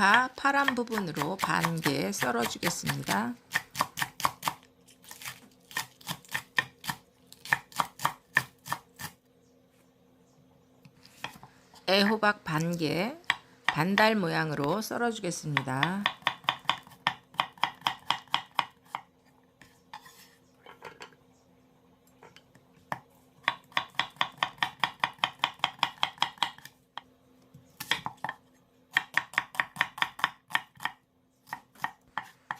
양파 파란 부분으로 반 개 썰어 주겠습니다. 애호박 반 개 반달 모양으로 썰어 주겠습니다.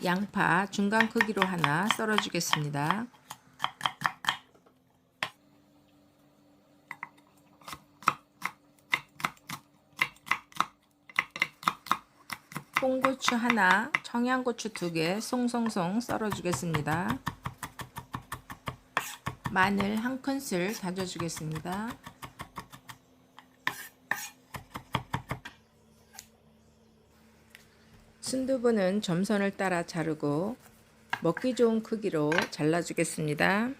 양파 중간 크기로 하나 썰어 주겠습니다. 홍고추 하나, 청양고추 두 개 송송송 썰어 주겠습니다. 마늘 한 큰술 다져 주겠습니다. 순두부는 점선을 따라 자르고 먹기 좋은 크기로 잘라 주겠습니다.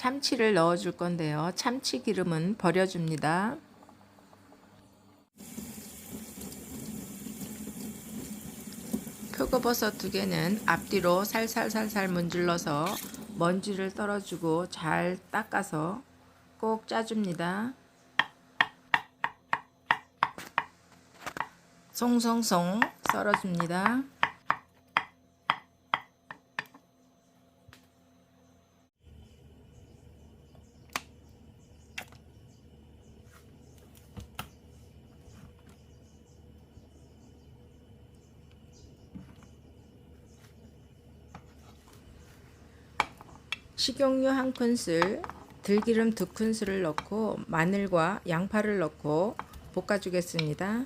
참치를 넣어 줄 건데요. 참치 기름은 버려 줍니다. 표고버섯 두 개는 앞뒤로 살살살살 문질러서 먼지를 떨어주고 잘 닦아서 꼭 짜줍니다. 송송송 썰어줍니다. 식용유 한 큰술, 들기름 두 큰술을 넣고 마늘과 양파를 넣고 볶아주겠습니다.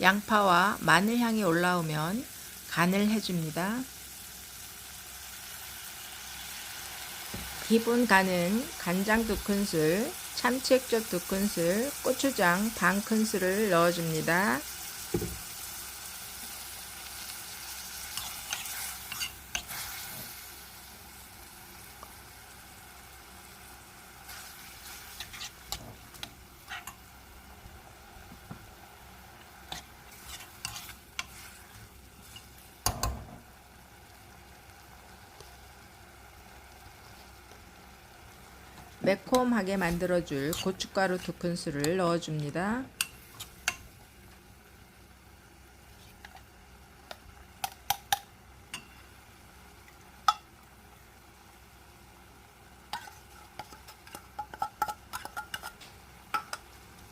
양파와 마늘 향이 올라오면 간을 해줍니다. 기본 간은 간장 두 큰술, 참치액젓 두 큰술, 고추장 반 큰술을 넣어줍니다. 매콤하게 만들어줄 고춧가루 두 큰술을 넣어줍니다.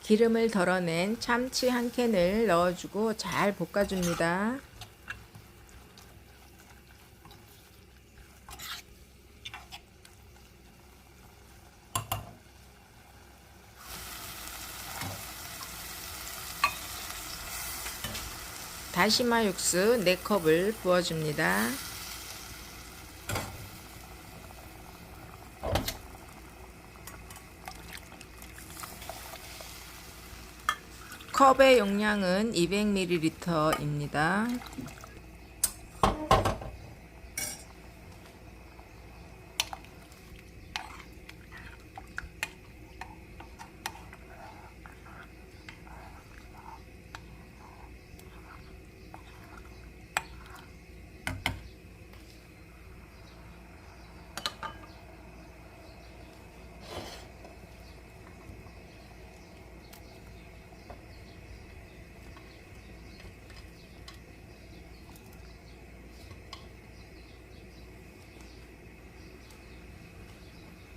기름을 덜어낸 참치 한 캔을 넣어주고 잘 볶아줍니다. 다시마 육수 4컵을 부어줍니다. 컵의 용량은 200ml입니다.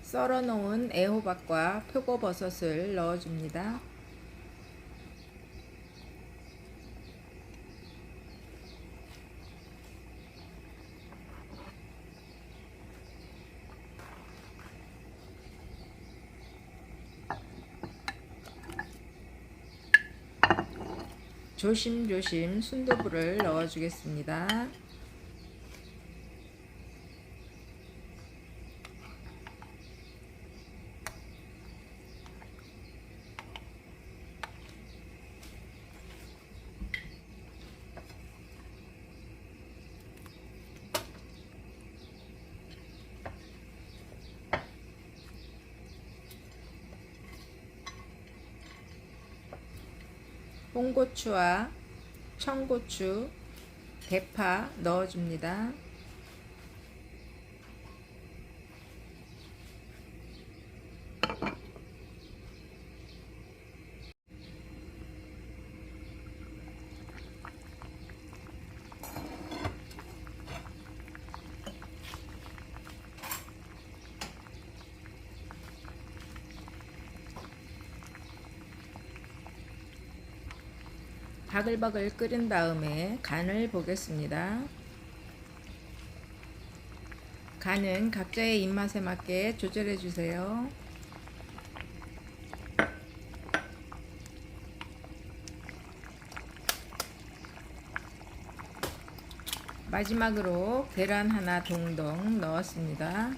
썰어 놓은 애호박과 표고버섯을 넣어줍니다. 조심조심 순두부를 넣어주겠습니다. 홍고추와 청고추, 대파 넣어줍니다. 바글바글 끓인 다음에 간을 보겠습니다. 간은 각자의 입맛에 맞게 조절해 주세요. 마지막으로 계란 하나 동동 넣었습니다.